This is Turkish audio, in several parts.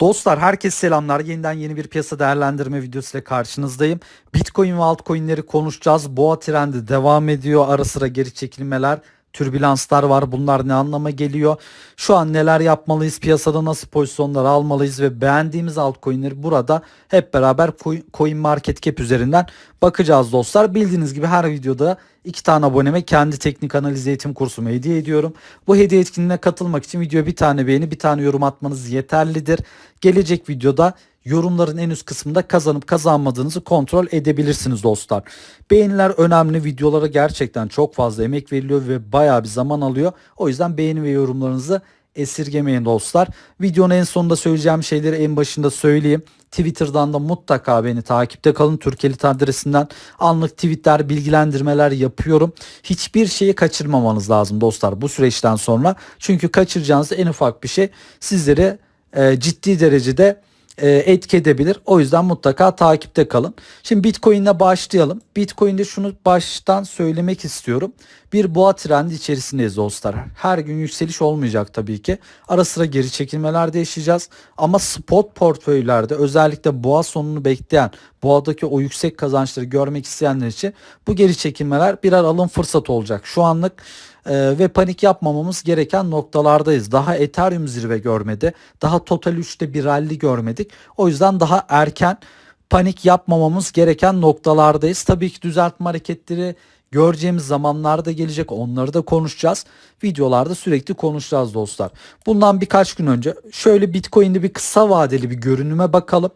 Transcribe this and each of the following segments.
Dostlar herkes selamlar. Yeniden yeni bir piyasa değerlendirme videosu ile karşınızdayım. Bitcoin ve altcoin'leri konuşacağız. Boğa trendi devam ediyor. Ara sıra geri çekilmeler, türbülanslar var. Bunlar ne anlama geliyor? Şu an neler yapmalıyız? Piyasada nasıl pozisyonlar almalıyız ve beğendiğimiz altcoin'leri burada hep beraber Coin Market Cap üzerinden bakacağız dostlar. Bildiğiniz gibi her videoda iki tane aboneme kendi teknik analiz eğitim kursumu hediye ediyorum. Bu hediye etkinliğine katılmak için videoya bir tane beğeni bir tane yorum atmanız yeterlidir. Gelecek videoda yorumların en üst kısmında kazanıp kazanmadığınızı kontrol edebilirsiniz dostlar. Beğeniler önemli. Videolara gerçekten çok fazla emek veriliyor ve bayağı bir zaman alıyor. O yüzden beğeni ve yorumlarınızı esirgemeyin dostlar. Videonun en sonunda söyleyeceğim şeyleri en başında söyleyeyim. Twitter'dan da mutlaka beni takipte kalın. Türkelit adresinden anlık tweetler, bilgilendirmeler yapıyorum. Hiçbir şeyi kaçırmamanız lazım dostlar bu süreçten sonra. Çünkü kaçıracağınız en ufak bir şey sizleri e, ciddi derecede etki edebilir. O yüzden mutlaka takipte kalın. Şimdi Bitcoin ile başlayalım. Bitcoin'de şunu baştan söylemek istiyorum. Bir boğa trendi içerisindeyiz dostlar. Her gün yükseliş olmayacak tabii ki. Ara sıra geri çekilmeler de yaşayacağız. Ama spot portföylerde özellikle boğa sonunu bekleyen, boğadaki o yüksek kazançları görmek isteyenler için bu geri çekilmeler birer alım fırsatı olacak. Şu anlık e, ve panik yapmamamız gereken noktalardayız. Daha Ethereum zirve görmedi. Daha Total 3'te bir rally görmedik. O yüzden daha erken panik yapmamamız gereken noktalardayız. Tabii ki düzeltme hareketleri göreceğimiz zamanlarda gelecek. Onları da konuşacağız. Videolarda sürekli konuşacağız dostlar. Bundan birkaç gün önce şöyle Bitcoin'de bir kısa vadeli bir görünüme bakalım.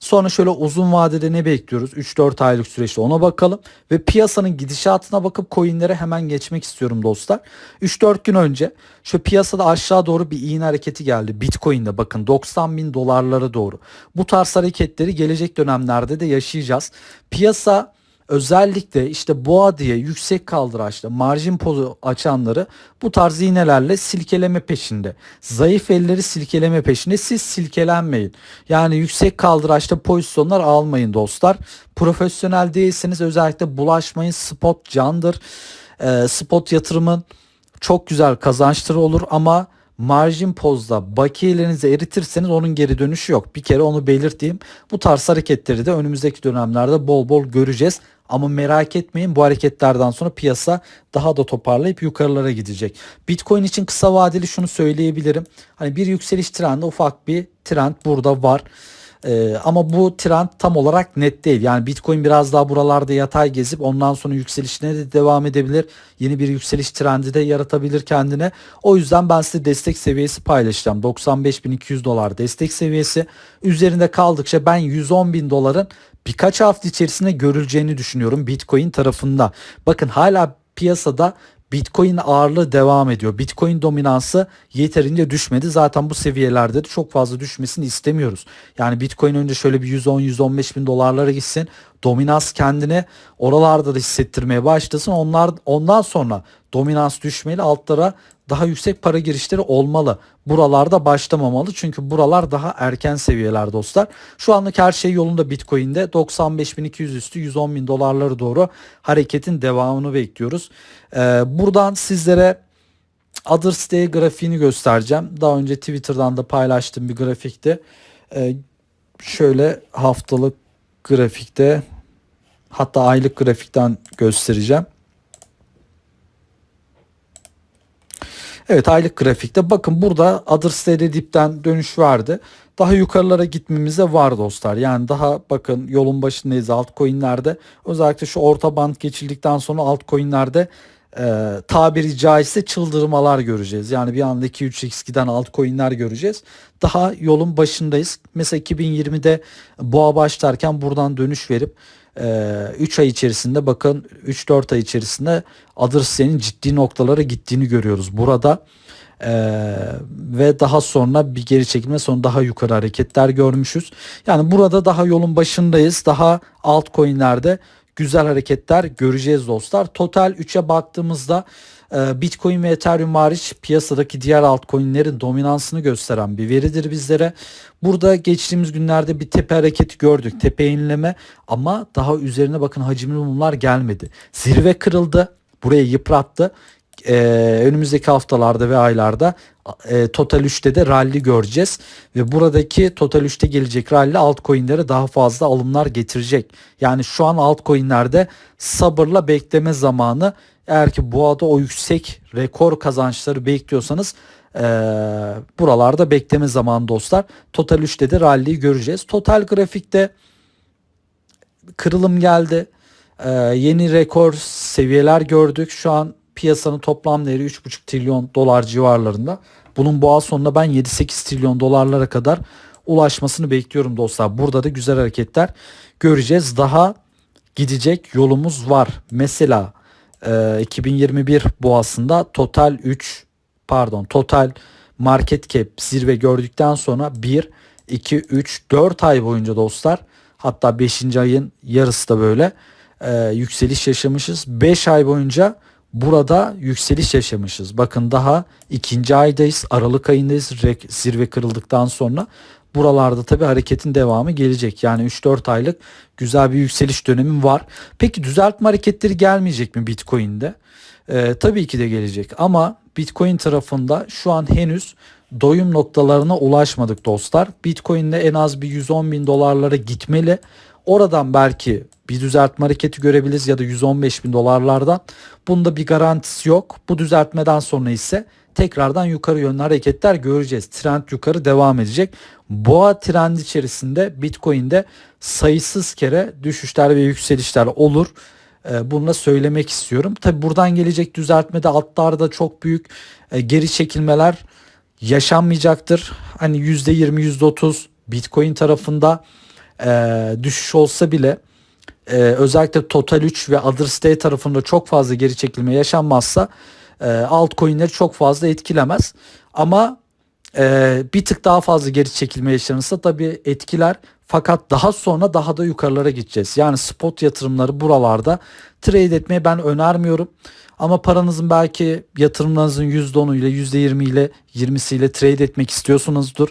Sonra şöyle uzun vadede ne bekliyoruz? 3-4 aylık süreçte ona bakalım. Ve piyasanın gidişatına bakıp coinlere hemen geçmek istiyorum dostlar. 3-4 gün önce şu piyasada aşağı doğru bir iğne hareketi geldi. Bitcoin'de bakın 90 bin dolarlara doğru. Bu tarz hareketleri gelecek dönemlerde de yaşayacağız. Piyasa özellikle işte boğa diye yüksek kaldıraçlı marjin pozu açanları bu tarz iğnelerle silkeleme peşinde. Zayıf elleri silkeleme peşinde. Siz silkelenmeyin. Yani yüksek kaldıraçta pozisyonlar almayın dostlar. Profesyonel değilseniz özellikle bulaşmayın. Spot candır. E, spot yatırımın çok güzel kazançları olur ama marjin pozda bakiyelerinizi eritirseniz onun geri dönüşü yok. Bir kere onu belirteyim. Bu tarz hareketleri de önümüzdeki dönemlerde bol bol göreceğiz. Ama merak etmeyin bu hareketlerden sonra piyasa daha da toparlayıp yukarılara gidecek. Bitcoin için kısa vadeli şunu söyleyebilirim. Hani bir yükseliş trendi ufak bir trend burada var. Ee, ama bu trend tam olarak net değil. Yani Bitcoin biraz daha buralarda yatay gezip ondan sonra yükselişine de devam edebilir. Yeni bir yükseliş trendi de yaratabilir kendine. O yüzden ben size destek seviyesi paylaşacağım. 95.200 dolar destek seviyesi. Üzerinde kaldıkça ben 110.000 doların birkaç hafta içerisinde görüleceğini düşünüyorum Bitcoin tarafında. Bakın hala piyasada Bitcoin ağırlığı devam ediyor. Bitcoin dominansı yeterince düşmedi. Zaten bu seviyelerde de çok fazla düşmesini istemiyoruz. Yani Bitcoin önce şöyle bir 110-115 bin dolarlara gitsin. Dominans kendine oralarda da hissettirmeye başlasın. Onlar ondan sonra dominans düşmeli altlara daha yüksek para girişleri olmalı. Buralarda başlamamalı çünkü buralar daha erken seviyeler dostlar. Şu anlık her şey yolunda Bitcoin'de 95.200 üstü 110.000 dolarları doğru hareketin devamını bekliyoruz. Ee, buradan sizlere Others Day grafiğini göstereceğim. Daha önce Twitter'dan da paylaştığım bir grafikte. Ee, şöyle haftalık grafikte hatta aylık grafikten göstereceğim. Evet aylık grafikte bakın burada Other dipten dönüş vardı. Daha yukarılara gitmemize var dostlar. Yani daha bakın yolun başındayız altcoin'lerde. Özellikle şu orta band geçildikten sonra altcoin'lerde e, tabiri caizse çıldırmalar göreceğiz. Yani bir anda 2-3x giden altcoin'ler göreceğiz. Daha yolun başındayız. Mesela 2020'de boğa başlarken buradan dönüş verip 3 ee, ay içerisinde bakın 3-4 ay içerisinde Adırsyen'in ciddi noktalara gittiğini görüyoruz burada. Ee, ve daha sonra bir geri çekilme sonra daha yukarı hareketler görmüşüz. Yani burada daha yolun başındayız. Daha altcoin'lerde güzel hareketler göreceğiz dostlar. Total 3'e baktığımızda ee, Bitcoin ve Ethereum hariç piyasadaki diğer altcoin'lerin dominansını gösteren bir veridir bizlere. Burada geçtiğimiz günlerde bir tepe hareketi gördük. Tepe yenileme ama daha üzerine bakın hacimli mumlar gelmedi. Zirve kırıldı. Buraya yıprattı. Ee, önümüzdeki haftalarda ve aylarda e, Total 3'te de rally göreceğiz. Ve buradaki Total 3'te gelecek rally altcoin'lere daha fazla alımlar getirecek. Yani şu an altcoin'lerde sabırla bekleme zamanı. Eğer ki boğada o yüksek rekor kazançları bekliyorsanız e, buralarda bekleme zamanı dostlar. Total 3'te de rally'yi göreceğiz. Total grafikte kırılım geldi. Ee, yeni rekor seviyeler gördük. Şu an piyasanın toplam değeri 3,5 trilyon dolar civarlarında. Bunun boğa sonunda ben 7-8 trilyon dolarlara kadar ulaşmasını bekliyorum dostlar. Burada da güzel hareketler göreceğiz. Daha gidecek yolumuz var. Mesela e, 2021 boğasında total 3 pardon total market cap zirve gördükten sonra 1 2 3 4 ay boyunca dostlar hatta 5. ayın yarısı da böyle e, yükseliş yaşamışız. 5 ay boyunca burada yükseliş yaşamışız. Bakın daha ikinci aydayız. Aralık ayındayız. Zirve kırıldıktan sonra buralarda tabi hareketin devamı gelecek. Yani 3-4 aylık güzel bir yükseliş dönemi var. Peki düzeltme hareketleri gelmeyecek mi Bitcoin'de? Ee, tabii ki de gelecek ama Bitcoin tarafında şu an henüz doyum noktalarına ulaşmadık dostlar. Bitcoin'de en az bir 110 bin dolarlara gitmeli. Oradan belki bir düzeltme hareketi görebiliriz ya da 115 bin dolarlardan. Bunda bir garantisi yok. Bu düzeltmeden sonra ise tekrardan yukarı yönlü hareketler göreceğiz. Trend yukarı devam edecek. Boğa trendi içerisinde Bitcoin'de sayısız kere düşüşler ve yükselişler olur. Ee, bunu da söylemek istiyorum. Tabi buradan gelecek düzeltmede altlarda çok büyük e, geri çekilmeler yaşanmayacaktır. Hani %20 %30 Bitcoin tarafında e, düşüş olsa bile e, özellikle Total 3 ve Other State tarafında çok fazla geri çekilme yaşanmazsa e, altcoin'leri çok fazla etkilemez. Ama e, bir tık daha fazla geri çekilme yaşanırsa tabii etkiler fakat daha sonra daha da yukarılara gideceğiz. Yani spot yatırımları buralarda trade etmeyi ben önermiyorum. Ama paranızın belki yatırımlarınızın %10'u ile %20 ile 20'si ile trade etmek istiyorsunuzdur.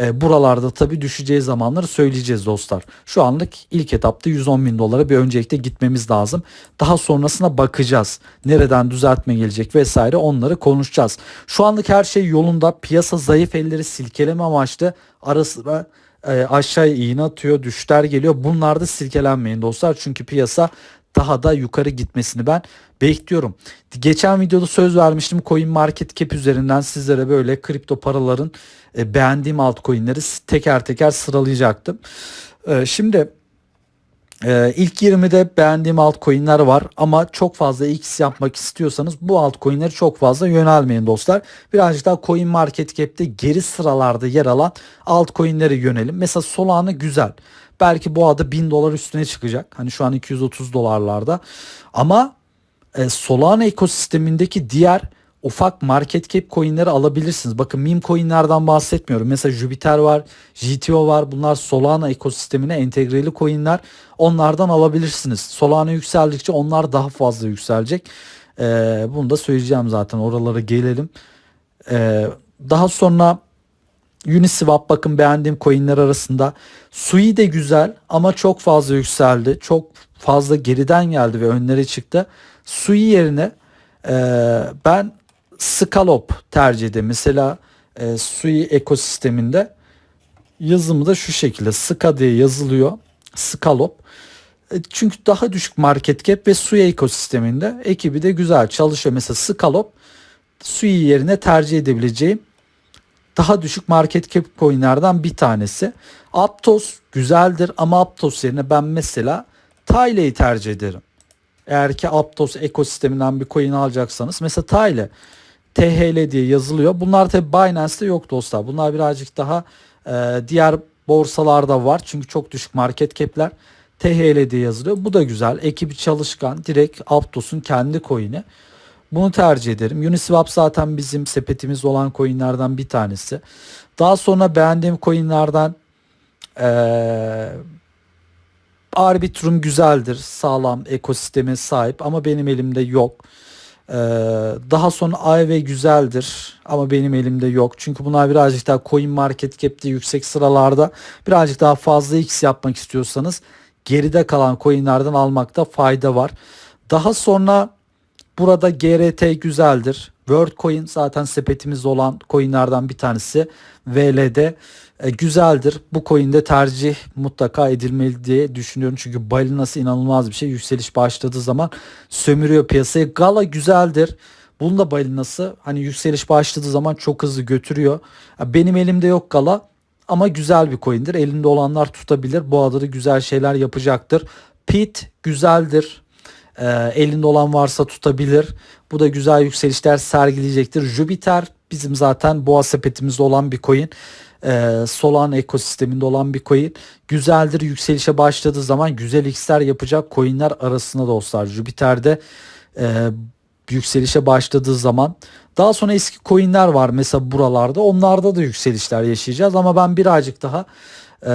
E, buralarda tabii düşeceği zamanları söyleyeceğiz dostlar. Şu anlık ilk etapta 110 bin dolara bir öncelikle gitmemiz lazım. Daha sonrasına bakacağız. Nereden düzeltme gelecek vesaire onları konuşacağız. Şu anlık her şey yolunda. Piyasa zayıf elleri silkeleme amaçlı arasında e, aşağıya iğne atıyor, düşler geliyor. Bunlarda silkelenmeyin dostlar. Çünkü piyasa daha da yukarı gitmesini ben bekliyorum. Geçen videoda söz vermiştim Coin Market Cap üzerinden sizlere böyle kripto paraların e, beğendiğim altcoin'leri teker teker sıralayacaktım. E, şimdi ee, ilk 20'de beğendiğim altcoin'ler var ama çok fazla X yapmak istiyorsanız bu altcoin'leri çok fazla yönelmeyin dostlar. Birazcık daha Coin Market Cap'te geri sıralarda yer alan altcoin'lere yönelim. Mesela Solana güzel. Belki bu adı 1000 dolar üstüne çıkacak. Hani şu an 230 dolarlarda. Ama e, Solana ekosistemindeki diğer ufak market cap coinleri alabilirsiniz. Bakın meme coinlerden bahsetmiyorum. Mesela Jupiter var, GTO var. Bunlar Solana ekosistemine entegreli coinler. Onlardan alabilirsiniz. Solana yükseldikçe onlar daha fazla yükselecek. Ee, bunu da söyleyeceğim zaten. Oralara gelelim. Ee, daha sonra Uniswap bakın beğendiğim coinler arasında. Sui de güzel ama çok fazla yükseldi. Çok fazla geriden geldi ve önlere çıktı. Sui yerine e, ben Scalop tercih ederim. Mesela e, Sui ekosisteminde yazımı da şu şekilde Ska diye yazılıyor. Scalop. E, çünkü daha düşük market cap ve Sui ekosisteminde ekibi de güzel çalışıyor. Mesela Scalop Sui yerine tercih edebileceğim daha düşük market cap coinlerden bir tanesi. Aptos güzeldir ama Aptos yerine ben mesela Tyle'yi tercih ederim. Eğer ki Aptos ekosisteminden bir coin alacaksanız mesela Tyle THL diye yazılıyor. Bunlar tabi Binance'te yok dostlar. Bunlar birazcık daha e, diğer borsalarda var. Çünkü çok düşük market cap'ler. THL diye yazılıyor. Bu da güzel. Ekibi çalışkan. Direkt Aptos'un kendi coin'i. Bunu tercih ederim. Uniswap zaten bizim sepetimiz olan coinlerden bir tanesi. Daha sonra beğendiğim coinlerden ee, Arbitrum güzeldir. Sağlam ekosisteme sahip ama benim elimde yok. Ee, daha sonra AEV güzeldir ama benim elimde yok. Çünkü bunlar birazcık daha coin market cap'te yüksek sıralarda birazcık daha fazla X yapmak istiyorsanız geride kalan coinlerden almakta fayda var. Daha sonra burada GRT güzeldir. WorldCoin zaten sepetimizde olan coinlerden bir tanesi. VL'de e, güzeldir. Bu coin'de tercih mutlaka edilmeli diye düşünüyorum. Çünkü balinası inanılmaz bir şey. Yükseliş başladığı zaman sömürüyor piyasayı. Gala güzeldir. Bunun da balinası hani yükseliş başladığı zaman çok hızlı götürüyor. Benim elimde yok Gala ama güzel bir coin'dir. Elinde olanlar tutabilir. Bu adada güzel şeyler yapacaktır. Pit güzeldir. Ee, elinde olan varsa tutabilir. Bu da güzel yükselişler sergileyecektir. Jupiter bizim zaten boğa sepetimizde olan bir coin. Ee, Solana ekosisteminde olan bir coin. Güzeldir. Yükselişe başladığı zaman güzel x'ler yapacak coinler arasında dostlar. Jupiter'de e, yükselişe başladığı zaman daha sonra eski coinler var mesela buralarda onlarda da yükselişler yaşayacağız ama ben birazcık daha e,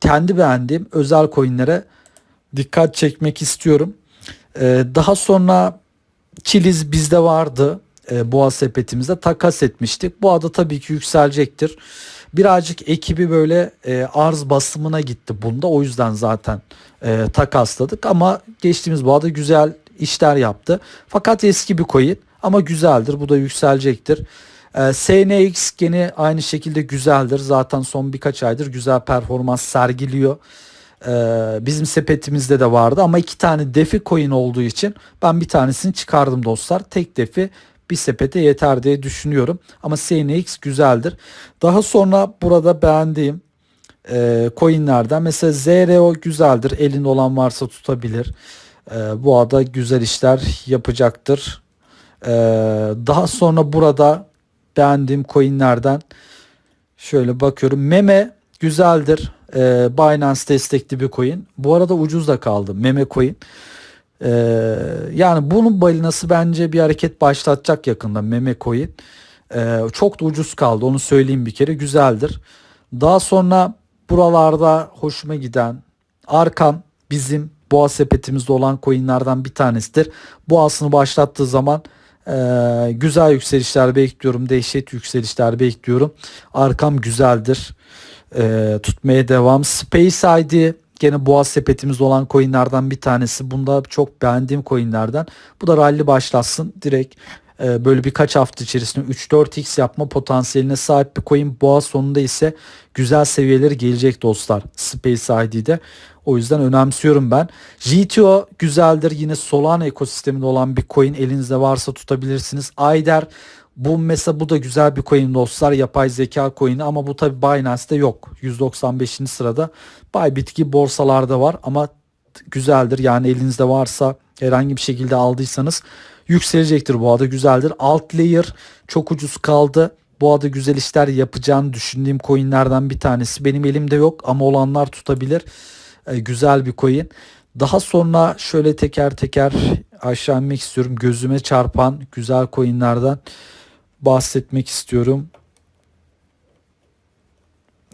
kendi beğendiğim özel coinlere dikkat çekmek istiyorum. E, daha sonra Chiliz bizde vardı e, boğa sepetimizde takas etmiştik. Bu ada tabii ki yükselecektir. Birazcık ekibi böyle e, arz basımına gitti bunda. O yüzden zaten e, takasladık ama geçtiğimiz boğada güzel işler yaptı. Fakat eski bir coin ama güzeldir. Bu da yükselecektir. E, SNX gene aynı şekilde güzeldir. Zaten son birkaç aydır güzel performans sergiliyor. Ee, bizim sepetimizde de vardı ama iki tane defi coin olduğu için ben bir tanesini çıkardım dostlar. Tek defi bir sepete yeter diye düşünüyorum. Ama CNX güzeldir. Daha sonra burada beğendiğim e, coinlerden mesela ZRO güzeldir. Elinde olan varsa tutabilir. E, bu ada güzel işler yapacaktır. E, daha sonra burada beğendiğim coinlerden şöyle bakıyorum. Meme güzeldir. E, Binance destekli bir coin. Bu arada ucuz da kaldı. Meme coin. E, yani bunun balinası bence bir hareket başlatacak yakında meme coin. E, çok da ucuz kaldı onu söyleyeyim bir kere. Güzeldir. Daha sonra buralarda hoşuma giden Arkan bizim boğa sepetimizde olan coinlerden bir tanesidir. Boğasını başlattığı zaman e, güzel yükselişler bekliyorum. Dehşet yükselişler bekliyorum. Arkam güzeldir e, tutmaya devam. Space ID gene boğaz sepetimizde olan coinlerden bir tanesi. Bunda çok beğendiğim coinlerden. Bu da rally başlatsın. Direkt e, böyle birkaç hafta içerisinde 3-4x yapma potansiyeline sahip bir coin. Boğaz sonunda ise güzel seviyeleri gelecek dostlar. Space ID'de. O yüzden önemsiyorum ben. GTO güzeldir. Yine Solana ekosisteminde olan bir coin elinizde varsa tutabilirsiniz. Ayder bu mesela bu da güzel bir coin dostlar. Yapay zeka coin'i ama bu tabi Binance'de yok. 195. sırada. Bybit gibi borsalarda var ama güzeldir. Yani elinizde varsa herhangi bir şekilde aldıysanız yükselecektir bu arada güzeldir. Alt layer çok ucuz kaldı. Bu arada güzel işler yapacağını düşündüğüm coinlerden bir tanesi. Benim elimde yok ama olanlar tutabilir. Ee, güzel bir coin. Daha sonra şöyle teker teker aşağı inmek istiyorum. Gözüme çarpan güzel coinlerden bahsetmek istiyorum.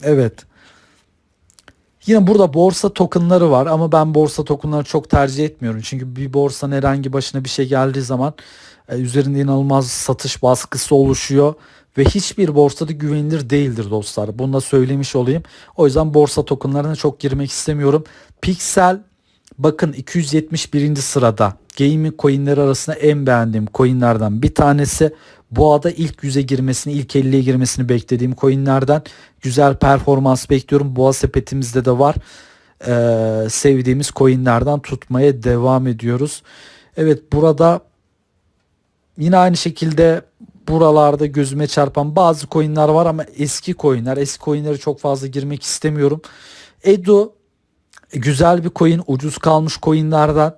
Evet. Yine burada borsa tokenları var ama ben borsa tokenları çok tercih etmiyorum. Çünkü bir borsanın herhangi başına bir şey geldiği zaman e, üzerinde inanılmaz satış baskısı oluşuyor ve hiçbir borsada güvenilir değildir dostlar. Bunu da söylemiş olayım. O yüzden borsa tokenlarına çok girmek istemiyorum. Pixel bakın 271. sırada gaming coinleri arasında en beğendiğim coinlerden bir tanesi. Boğa'da ilk yüze girmesini, ilk 50'ye girmesini beklediğim coinlerden güzel performans bekliyorum. Boğa sepetimizde de var. Ee, sevdiğimiz coinlerden tutmaya devam ediyoruz. Evet burada yine aynı şekilde buralarda gözüme çarpan bazı coinler var ama eski coinler. Eski coinlere çok fazla girmek istemiyorum. Edu güzel bir coin, ucuz kalmış coinlerden.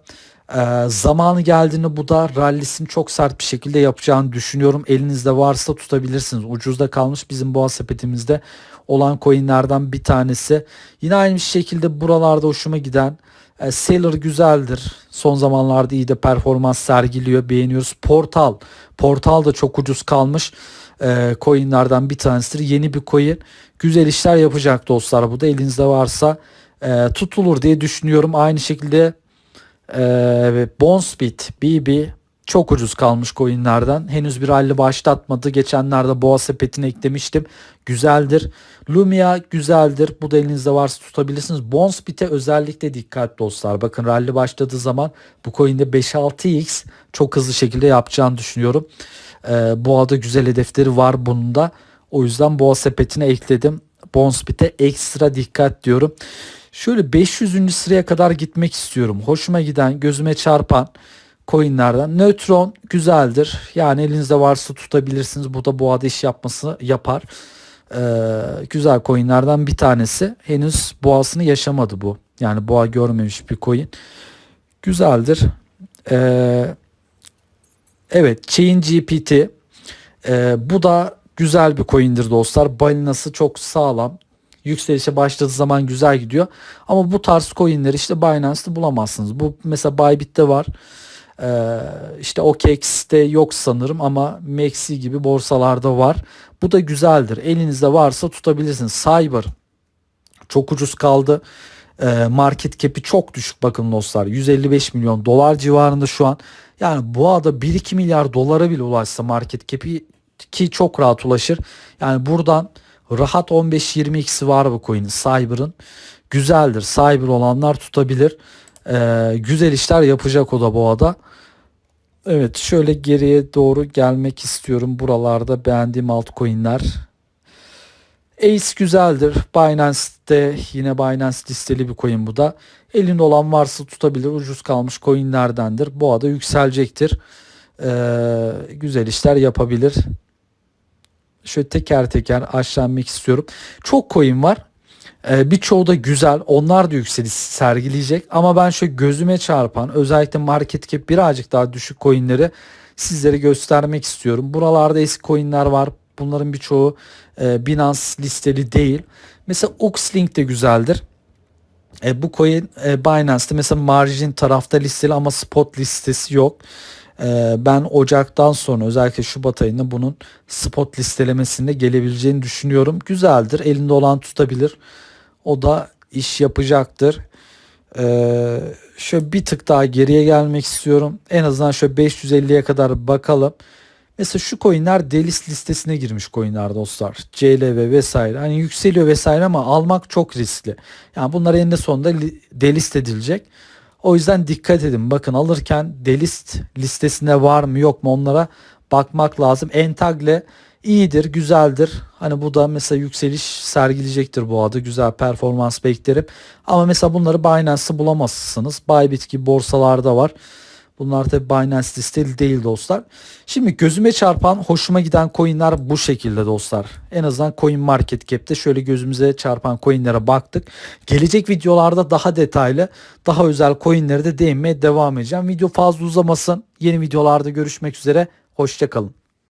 Ee, zamanı geldiğinde bu da rallisini çok sert bir şekilde yapacağını düşünüyorum. Elinizde varsa tutabilirsiniz. Ucuzda kalmış bizim boğa sepetimizde olan coinlerden bir tanesi. Yine aynı şekilde buralarda hoşuma giden e, Sailor güzeldir. Son zamanlarda iyi de performans sergiliyor. Beğeniyoruz. Portal. Portal da çok ucuz kalmış e, coinlerden bir tanesidir. Yeni bir coin. Güzel işler yapacak dostlar. Bu da elinizde varsa e, tutulur diye düşünüyorum. Aynı şekilde ee, Bonsbit, BB Çok ucuz kalmış coinlerden. Henüz bir halli başlatmadı. Geçenlerde boğa sepetine eklemiştim. Güzeldir. Lumia güzeldir. Bu da elinizde varsa tutabilirsiniz. Bonsbit'e özellikle dikkat dostlar. Bakın rally başladığı zaman bu coin'de 5-6x çok hızlı şekilde yapacağını düşünüyorum. Ee, boğada güzel hedefleri var bunun. O yüzden boğa sepetine ekledim. Bonsbit'e ekstra dikkat diyorum. Şöyle 500. sıraya kadar gitmek istiyorum. Hoşuma giden, gözüme çarpan coinlerden. Neutron güzeldir. Yani elinizde varsa tutabilirsiniz. Bu da boğada iş yapması yapar. Ee, güzel coinlerden bir tanesi. Henüz boğasını yaşamadı bu. Yani boğa görmemiş bir coin. Güzeldir. Ee, evet Chain GPT. Ee, bu da güzel bir coin'dir dostlar. Balinası çok sağlam. Yükselişe başladığı zaman güzel gidiyor. Ama bu tarz coin'leri işte Binance'te bulamazsınız. Bu mesela Bybit'te var. Ee, işte OKEx'te yok sanırım ama Maxi gibi borsalarda var. Bu da güzeldir. Elinizde varsa tutabilirsiniz. Cyber çok ucuz kaldı. Ee, market cap'i çok düşük bakın dostlar. 155 milyon dolar civarında şu an. Yani bu ada 1-2 milyar dolara bile ulaşsa market cap'i ki çok rahat ulaşır. Yani buradan rahat 15-20x'i var bu coin'in. Cyber'ın güzeldir. Cyber olanlar tutabilir. Ee, güzel işler yapacak o da bu ada. Evet şöyle geriye doğru gelmek istiyorum. Buralarda beğendiğim altcoin'ler. Ace güzeldir. Binance'de yine Binance listeli bir coin bu da. Elinde olan varsa tutabilir. Ucuz kalmış coinlerdendir. Bu ada yükselecektir. Ee, güzel işler yapabilir. Şöyle teker teker aşağı inmek istiyorum. Çok coin var. Ee, birçoğu da güzel. Onlar da yükseliş sergileyecek. Ama ben şöyle gözüme çarpan özellikle market cap birazcık daha düşük coinleri sizlere göstermek istiyorum. Buralarda eski coinler var. Bunların birçoğu e, Binance listeli değil. Mesela Oxlink de güzeldir. E, bu coin e, Binance'te mesela margin tarafta listeli ama spot listesi yok. E, ben Ocak'tan sonra özellikle Şubat ayında bunun spot listelemesinde gelebileceğini düşünüyorum. Güzeldir. Elinde olan tutabilir. O da iş yapacaktır. Ee, şöyle bir tık daha geriye gelmek istiyorum. En azından şöyle 550'ye kadar bakalım. Mesela şu coinler delist listesine girmiş coinler dostlar. CLV vesaire. Hani yükseliyor vesaire ama almak çok riskli. Yani bunlar eninde sonunda li- delist edilecek. O yüzden dikkat edin. Bakın alırken delist listesinde var mı yok mu onlara bakmak lazım. Entagle iyidir, güzeldir. Hani bu da mesela yükseliş sergileyecektir bu adı. Güzel performans beklerim. Ama mesela bunları Binance'da bulamazsınız. Bybit gibi borsalarda var. Bunlar tabi Binance listeli değil dostlar. Şimdi gözüme çarpan hoşuma giden coinler bu şekilde dostlar. En azından Coin Market Cap'te şöyle gözümüze çarpan coinlere baktık. Gelecek videolarda daha detaylı, daha özel coinlere de değinmeye devam edeceğim. Video fazla uzamasın. Yeni videolarda görüşmek üzere. Hoşçakalın.